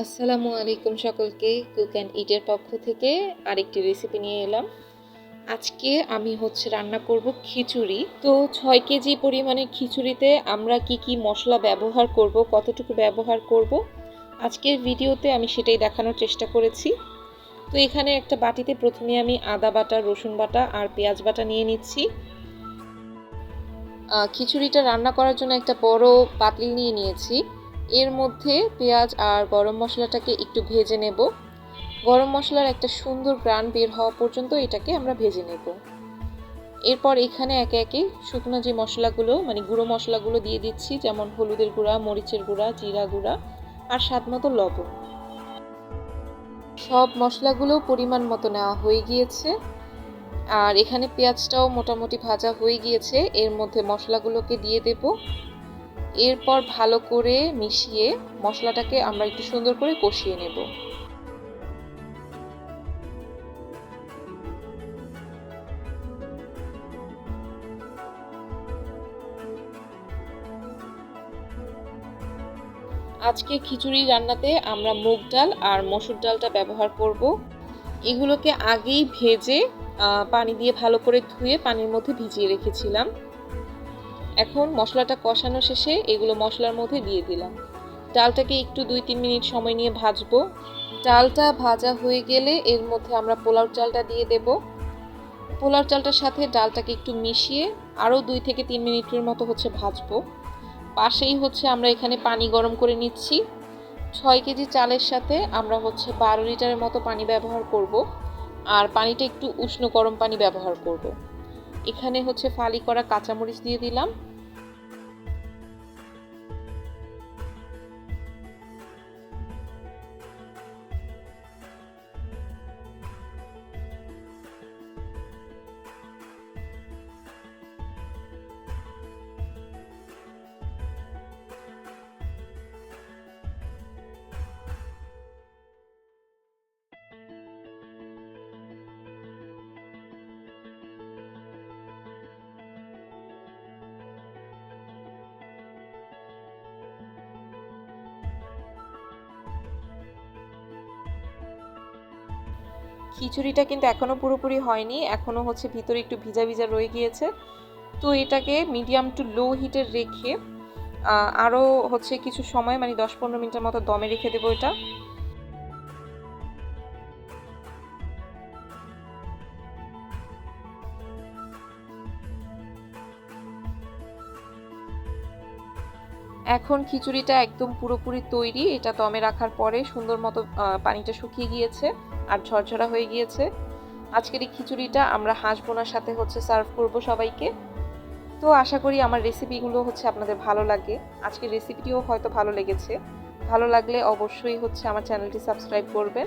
আসসালামু আলাইকুম সকলকে কুক অ্যান্ড ইটের পক্ষ থেকে আরেকটি রেসিপি নিয়ে এলাম। আজকে আমি হচ্ছে রান্না করব খিচুড়ি। তো ছয় কেজি পরিমাণে খিচুড়িতে আমরা কি কি মশলা ব্যবহার করব, কতটুকু ব্যবহার করব, আজকের ভিডিওতে আমি সেটাই দেখানোর চেষ্টা করেছি। তো এখানে একটা বাটিতে প্রথমে আমি আদা বাটা, রসুন বাটা আর পেঁয়াজ বাটা নিয়ে নিচ্ছি। খিচুড়িটা রান্না করার জন্য একটা বড় পাতিল নিয়ে নিয়েছি। এর মধ্যে পেঁয়াজ আর গরম মশলাটাকে একটু ভেজে নেব। গরম মশলার একটা সুন্দর গ্রান বের হওয়া পর্যন্ত এটাকে আমরা ভেজে নেব। এরপর এখানে একে একে শুকনো যে মশলাগুলো মানে গুঁড়ো মশলাগুলো দিয়ে দিচ্ছি, যেমন হলুদের গুঁড়া, মরিচের গুঁড়া, জিরা গুঁড়া আর স্বাদ মতো লবণ। সব মশলাগুলো পরিমাণ মতো নেওয়া হয়ে গিয়েছে। আর এখানে পেঁয়াজটাও মোটামুটি ভাজা হয়ে গিয়েছে। এর মধ্যে মশলাগুলোকে দিয়ে দেবো। এরপর ভালো করে মিশিয়ে মশলাটাকে আমরা একটু সুন্দর করে কষিয়ে নেব। আজকে খিচুড়ি রান্নাতে আমরা মুগ ডাল আর মসুর ডালটা ব্যবহার করব। এগুলোকে আগেই ভেজে পানি দিয়ে ভালো করে ধুয়ে পানির মধ্যে ভিজিয়ে রেখেছিলাম। এখন মশলাটা কষানো শেষে এগুলো মশলার মধ্যে দিয়ে দিলাম। ডালটাকে একটু দুই তিন মিনিট সময় নিয়ে ভাজবো। ডালটা ভাজা হয়ে গেলে এর মধ্যে আমরা পোলাও চালটা দিয়ে দেব। পোলাও চালটার সাথে ডালটাকে একটু মিশিয়ে আরও দুই থেকে তিন মিনিটের মতো হচ্ছে ভাজবো। পাশেই হচ্ছে আমরা এখানে পানি গরম করে নিচ্ছি। ছয় কেজি চালের সাথে আমরা হচ্ছে বারো লিটারের মতো পানি ব্যবহার করব। আর পানিটা একটু উষ্ণ গরম পানি ব্যবহার করব। এখানে হচ্ছে ফালি করা কাঁচামরিচ দিয়ে দিলাম। খিচুড়িটা কিন্তু এখনও পুরোপুরি হয়নি এখনও হচ্ছে ভিতরে একটু ভিজা ভিজা রয়ে গিয়েছে। তো এটাকে মিডিয়াম টু লো হিটে রেখে আরও হচ্ছে কিছু সময় মানে দশ পনেরো মিনিটের মতো দমে রেখে দেবো এটা। এখন খিচুড়িটা একদম পুরোপুরি তৈরি, এটা দমে রাখার পরে সুন্দর মতো পানিটা শুকিয়ে গিয়েছে আর ঝরঝরা হয়ে গিয়েছে। আজকের এই খিচুড়িটা আমরা হাঁস বোনার সাথে হচ্ছে সার্ভ করব সবাইকে। তো আশা করি আমার রেসিপিগুলো হচ্ছে আপনাদের ভালো লাগে। আজকের রেসিপিটিও হয়তো ভালো লেগেছে। ভালো লাগলে অবশ্যই হচ্ছে আমার চ্যানেলটি সাবস্ক্রাইব করবেন।